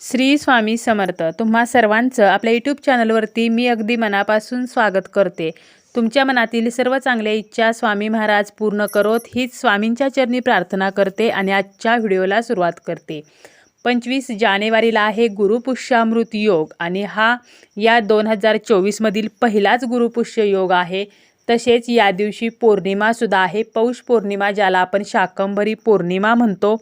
श्री स्वामी समर्थ. तुम्हा सर्वांचं आपल्या यूट्यूब चॅनलवरती मी अगदी मनापासून स्वागत करते. तुमच्या मनातील सर्व चांगल्या इच्छा स्वामी महाराज पूर्ण करोत हीच स्वामींच्या चरणी प्रार्थना करते आणि आजच्या व्हिडिओला सुरुवात करते. पंचवीस जानेवारीला आहे गुरुपुष्यामृत योग आणि हा या दोन हजार चोवीसमधील पहिलाच गुरुपुष्य योग आहे. तसेच या दिवशी पौर्णिमासुद्धा आहे. पौष पौर्णिमा ज्याला आपण शाकंभरी पौर्णिमा म्हणतो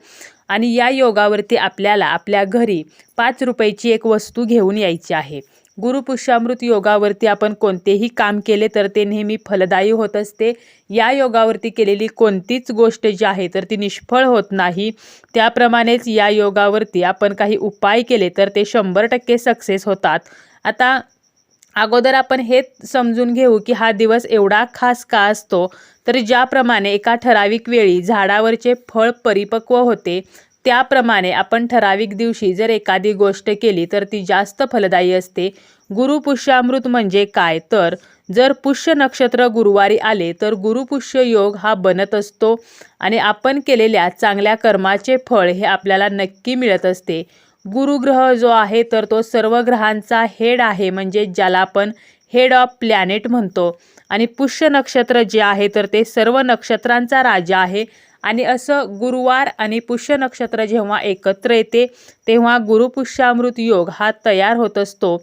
आणि या योगावरती आपल्याला आपल्या घरी पाच रुपयाची एक वस्तू घेऊन यायची आहे. गुरुपुष्यामृत योगावरती आपण कोणतेही काम केले तर ते नेहमी फलदायी होत असते. या योगावरती केलेली कोणतीच गोष्ट जी आहे तर ती निष्फळ होत नाही. त्याप्रमाणेच या योगावरती आपण काही उपाय केले तर ते शंभर टक्के सक्सेस होतात. आता अगोदर आपण हे समजून घेऊ की हा दिवस एवढा खास का असतो? तर ज्याप्रमाणे एका ठराविक वेळी झाडावरचे फळ परिपक्व होते. त्याप्रमाणे आपण ठराविक दिवशी जर एखादी गोष्ट केली तर ती जास्त फलदायी असते. गुरुपुष्यामृत म्हणजे काय? तर जर पुष्य नक्षत्र गुरुवारी आले तर गुरुपुष्य योग हा बनत असतो आणि आपण केलेल्या चांगल्या कर्माचे फळ हे आपल्याला नक्की मिळत असते. गुरुग्रह जो आहे तर तो सर्व ग्रहांचा हेड आहे म्हणजे ज्याला आपण हेड ऑफ प्लॅनेट म्हणतो. आणि पुष्य नक्षत्र जे आहे तर ते सर्व नक्षत्रांचा राजा आहे. आणि असं गुरुवार आणि पुष्य नक्षत्र जेव्हा एकत्र येते तेव्हा गुरुपुष्यामृत योग हा तयार होत असतो.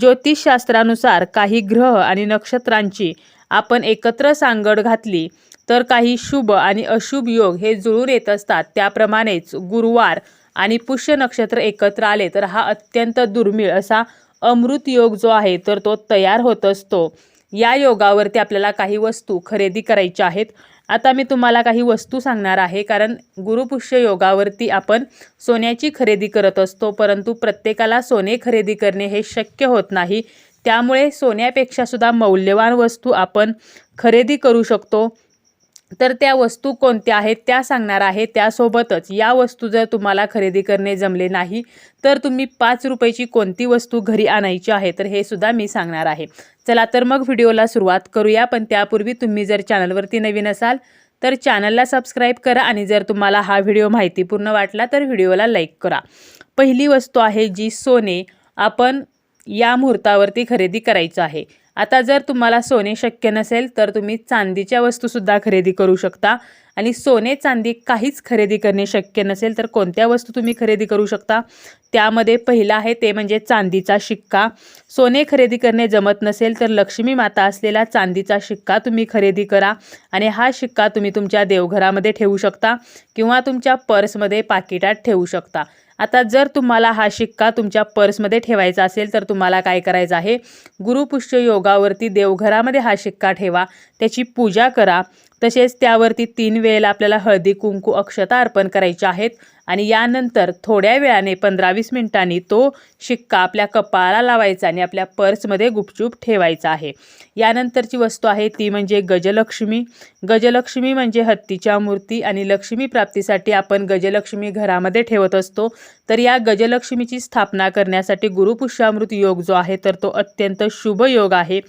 ज्योतिषशास्त्रानुसार काही ग्रह आणि नक्षत्रांची आपण एकत्र सांगड घातली तर काही शुभ आणि अशुभ योग हे जुळून येत असतात. त्याप्रमाणेच गुरुवार आणि पुष्य नक्षत्र एकत्र आले तर हा अत्यंत दुर्मिळ असा अमृत योग जो आहे तर तो तयार होत असतो. या योगावरती आपल्याला काही वस्तू खरेदी करायच्या आहेत. आता मी तुम्हाला काही वस्तू सांगणार आहे कारण गुरुपुष्य योगावरती आपण सोन्याची खरेदी करत असतो परंतु प्रत्येकाला सोने खरेदी करणे हे शक्य होत नाही. त्यामुळे सोन्यापेक्षासुद्धा मौल्यवान वस्तू आपण खरेदी करू शकतो. तर त्या वस्तू कोणत्या आहेत त्या सांगणार आहे त्यासोबतच. या वस्तू जर तुम्हाला खरेदी करणे जमले नाही तर तुम्ही पाच रुपयाची कोणती वस्तू घरी आणायची आहे तर हे सुद्धा मी सांगणार आहे. चला तर मग व्हिडिओला सुरुवात करूया पण त्यापूर्वी तुम्ही जर चॅनलवरती नवीन असाल तर चॅनलला सबस्क्राईब करा आणि जर तुम्हाला हा व्हिडिओ माहितीपूर्ण वाटला तर व्हिडिओला लाईक करा. पहिली वस्तू आहे जी सोने आपण या मुहूर्तावरती खरेदी करायचं आहे. आता जर तुम्हाला सोने शक्य नसेल तर तुम्ही चांदीच्या वस्तूसुद्धा खरेदी करू शकता. आणि सोने चांदी काहीच खरेदी करणे शक्य नसेल तर कोणत्या वस्तू तुम्ही खरेदी करू शकता? त्यामध्ये पहिलं आहे ते म्हणजे चांदीचा शिक्का. सोने खरेदी करणे जमत नसेल तर लक्ष्मी माता असलेला चांदीचा शिक्का तुम्ही खरेदी करा. आणि हा शिक्का तुम्ही तुमच्या देवघरामध्ये ठेवू शकता किंवा तुमच्या पर्समध्ये पाकिटात ठेवू शकता. आता जर तुम्हाला हा शिक्का तुमच्या पर्समध्ये ठेवायचा असेल तर तुम्हाला काय करायचं आहे? गुरुपुष्य योगावरती देवघरामध्ये हा शिक्का ठेवा. त्याची पूजा करा. तसेच त्यावरती तीन वेळेला आपल्याला हळदी कुंकू अक्षता अर्पण करायच्या आहेत. आणि यानंतर थोड्या वेळाने पंधरा वीस मिनिटांनी तो शिक्का आपल्या कपाळाला लावायचा आणि आपल्या पर्समध्ये गुपचूप ठेवायचा आहे. यानंतरची वस्तू आहे ती म्हणजे गजलक्ष्मी. गजलक्ष्मी म्हणजे हत्तीच्या मूर्ती आणि लक्ष्मी प्राप्तीसाठी आपण गजलक्ष्मी घरामध्ये ठेवत असतो. तर या गजलक्ष्मीची स्थापना करण्यासाठी गुरुपुष्यामृत योग जो आहे तर तो अत्यंत शुभ योग आहे.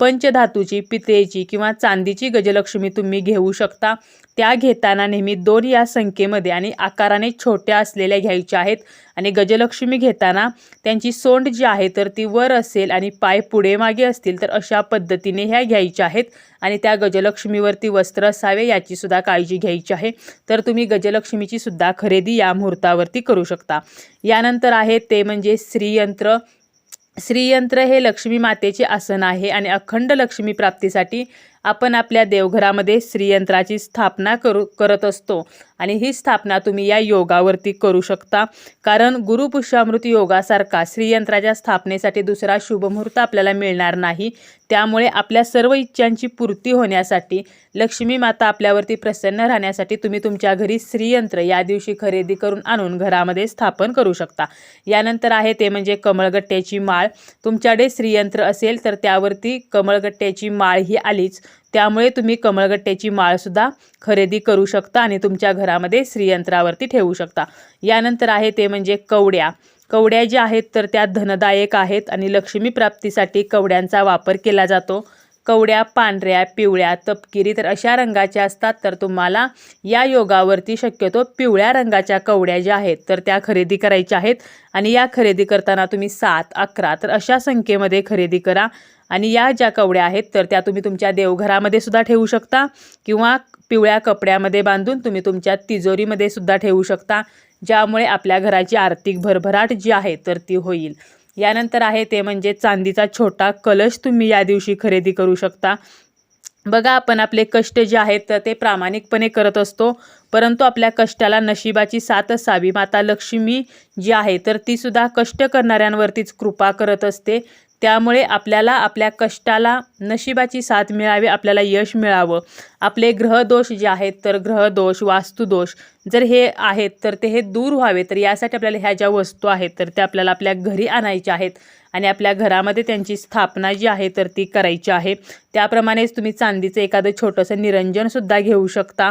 पंचधातूची पितळेची किंवा चांदीची गजलक्ष्मी तुम्ही घेऊ शकता. त्या घेताना नेहमी दोन या संख्येमध्ये आणि आकाराने छोट्या असलेल्या घ्यायच्या आहेत. आणि गजलक्ष्मी घेताना त्यांची सोंड जी आहे तर ती वर असेल आणि पाय पुढे मागे असतील तर अशा पद्धतीने ह्या घ्यायच्या आहेत. आणि त्या गजलक्ष्मीवरती वस्त्र असावे याची सुद्धा काळजी घ्यायची आहे. तर तुम्ही गजलक्ष्मीची सुद्धा खरेदी या मुहूर्तावरती करू शकता. यानंतर आहे ते म्हणजे श्रीयंत्र. श्रीयंत्र हे लक्ष्मी मातेचे आसन आहे आणि अखंड लक्ष्मी प्राप्तीसाठी आपण आपल्या देवघरामध्ये श्रीयंत्राची स्थापना करू करत असतो. आणि ही स्थापना तुम्ही या योगावरती करू शकता. कारण गुरुपुष्यामृत योगासारखा श्रीयंत्राच्या स्थापनेसाठी दुसरा शुभमुहूर्त आपल्याला मिळणार नाही. त्यामुळे आपल्या सर्व इच्छांची पूर्ती होण्यासाठी लक्ष्मी माता आपल्यावरती प्रसन्न राहण्यासाठी तुम्ही तुमच्या घरी श्रीयंत्र या दिवशी खरेदी करून आणून घरामध्ये स्थापन करू शकता. यानंतर आहे ते म्हणजे कमळगट्ट्याची माळ. तुमच्याकडे श्रीयंत्र असेल तर त्यावरती कमळगट्ट्याची माळ ही आलीच. त्यामुळे तुम्ही कमळगट्ट्याची माळसुद्धा खरेदी करू शकता आणि तुमच्या घरामध्ये श्रीयंत्रावरती ठेवू शकता. यानंतर आहे ते म्हणजे कवड्या. कवड्या ज्या आहेत तर त्या धनदायक आहेत आणि लक्ष्मी प्राप्तीसाठी कवड्यांचा वापर केला जातो. कवड्या पांढऱ्या पिवळ्या तपकिरी तर अशा रंगाच्या असतात. तर तुम्हाला या योगावरती शक्यतो पिवळ्या रंगाच्या कवड्या ज्या आहेत तर त्या खरेदी करायच्या आहेत. आणि या खरेदी करताना तुम्ही सात अकरा तर अशा संख्येमध्ये खरेदी करा. आणि या ज्या कवड्या आहेत तर त्या तुम्ही तुमच्या देवघरामध्ये सुद्धा ठेवू शकता किंवा पिवळ्या कपड्यामध्ये बांधून तुम्ही तुमच्या तिजोरीमध्ये सुद्धा ठेवू शकता. ज्यामुळे आपल्या घराची आर्थिक भरभराट जी आहे तर ती होईल. यानंतर आहे ते म्हणजे चांदीचा छोटा कलश तुम्ही या दिवशी खरेदी करू शकता. बघा आपण आपले कष्ट जे आहेत तर ते प्रामाणिकपणे करत असतो. परंतु आपल्या कष्टाला नशिबाची साथ असावी. माता लक्ष्मी जी आहे तर ती सुद्धा कष्ट करणाऱ्यांवरतीच कृपा करत असते. त्यामुळे आपल्याला आपल्या कष्टाला नशिबाची साथ मिळावी आपल्याला यश मिळावं. आपले ग्रहदोष जे आहेत तर ग्रहदोष वास्तुदोष जर हे आहेत तर ते हे दूर व्हावे. तर यासाठी आपल्याला ह्या ज्या वस्तू आहेत तर त्या आपल्याला आपल्या घरी आणायच्या आहेत आणि आपल्या घरामध्ये त्यांची स्थापना जी आहे तर ती करायची आहे. त्याप्रमाणेच तुम्ही चांदीचं एखादं छोटंसं निरंजनसुद्धा घेऊ शकता.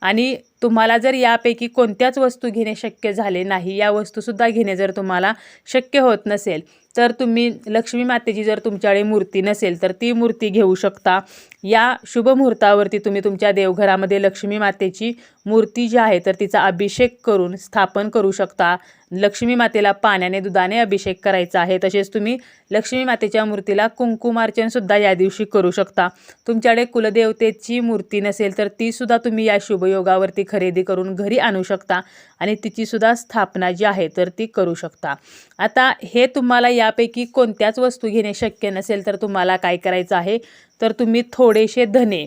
आणि तुम्हाला जर यापैकी कोणत्याच वस्तू घेणे शक्य झाले नाही या वस्तूसुद्धा घेणे जर तुम्हाला शक्य होत नसेल तर तुम्ही लक्ष्मी मातेची जर तुमच्याकडे मूर्ती नसेल तर ती मूर्ती घेऊ शकता. या शुभ मुहूर्तावरती तुम्ही तुमच्या देवघरामध्ये लक्ष्मी मातेची मूर्ती जी आहे तर तिचा अभिषेक करून स्थापन करू शकता. लक्ष्मी मातेला पाण्याने दुधाने अभिषेक करायचा आहे तसेच तुम्ही लक्ष्मी मातेच्या मूर्तीला कुंकुमार्चनसुद्धा या दिवशी करू शकता. तुमच्याकडे कुलदेवतेची मूर्ती नसेल तर तीसुद्धा तुम्ही या शुभयोगावरती खरेदी करून घरी आणू शकता आणि तिचीसुद्धा स्थापना जी आहे तर ती करू शकता. आता हे तुम्हाला यापैकी कोणत्याच वस्तू घेणे शक्य नसेल तर तुम्हाला काय करायचं आहे? तर तुम्ही थोडेसे धने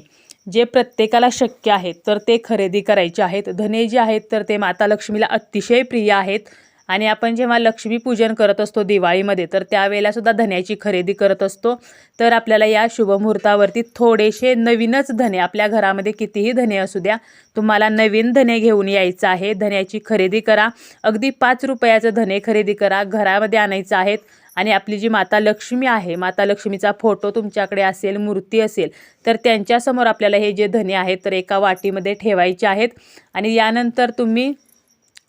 जे प्रत्येकाला शक्य आहेत तर ते खरेदी करायचे आहेत. धने जे आहेत तर ते माता लक्ष्मीला अतिशय प्रिय आहेत. आणि आपण जेव्हा लक्ष्मीपूजन करत असतो दिवाळीमध्ये तर त्यावेळेलासुद्धा धन्याची खरेदी करत असतो. तर आपल्याला या शुभमुहूर्तावरती थोडेसे नवीनच धने आपल्या घरामध्ये कितीही धने असू द्या तुम्हाला नवीन धने घेऊन यायचं आहे. धन्याची खरेदी करा. अगदी पाच रुपयाचं धने खरेदी करा. घरामध्ये आणायचं आहेत. आणि आपली जी माता लक्ष्मी आहे माता लक्ष्मीचा फोटो तुमच्याकडे असेल मूर्ती असेल तर त्यांच्यासमोर आपल्याला हे जे धने आहेत तर एका वाटीमध्ये ठेवायचे आहेत. आणि यानंतर तुम्ही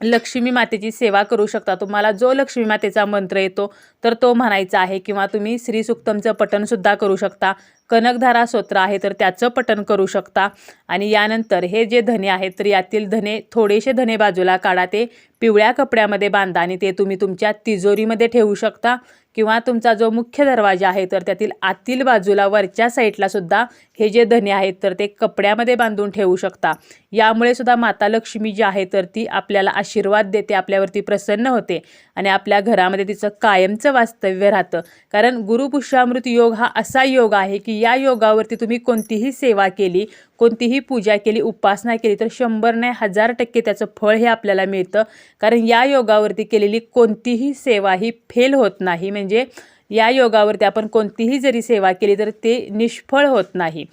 लक्ष्मी मातेची सेवा करू शकता. तुम्हाला जो लक्ष्मी मातेचा मंत्र येतो तर तो म्हणायचा आहे किंवा तुम्ही श्री सुक्तमचं पठणसुद्धा करू शकता. कनकधारा स्तोत्र आहे तर त्याचं पठन करू शकता. आणि यानंतर हे जे धने आहेत तर यातील धने थोडेसे धने बाजूला काढा. ते पिवळ्या कपड्यामध्ये बांधा आणि ते तुम्ही तुमच्या तिजोरीमध्ये ठेवू शकता. किंवा तुमचा जो मुख्य दरवाजा आहे तर त्यातील आतील बाजूला वरच्या साईडला सुद्धा हे जे धने आहेत तर ते कपड्यामध्ये बांधून ठेवू शकता. यामुळे सुद्धा माता लक्ष्मी जी आहे तर ती आपल्याला आशीर्वाद देते आपल्यावरती प्रसन्न होते आणि आपल्या घरामध्ये तिचं कायमचं वास्तव्य राहतं. कारण गुरुपुष्यामृत योग हा असा योग आहे की की या योगावरती तुम्ही कोणतीही सेवा केली कोणतीही पूजा केली उपासना केली तर शंभर नाही हजार टक्के त्याचं फळ हे आपल्याला मिळतं. कारण या योगावरती केलेली कोणतीही सेवा ही फेल होत नाही. म्हणजे या योगावरती आपण कोणतीही जरी सेवा केली तर ते निष्फळ होत नाही.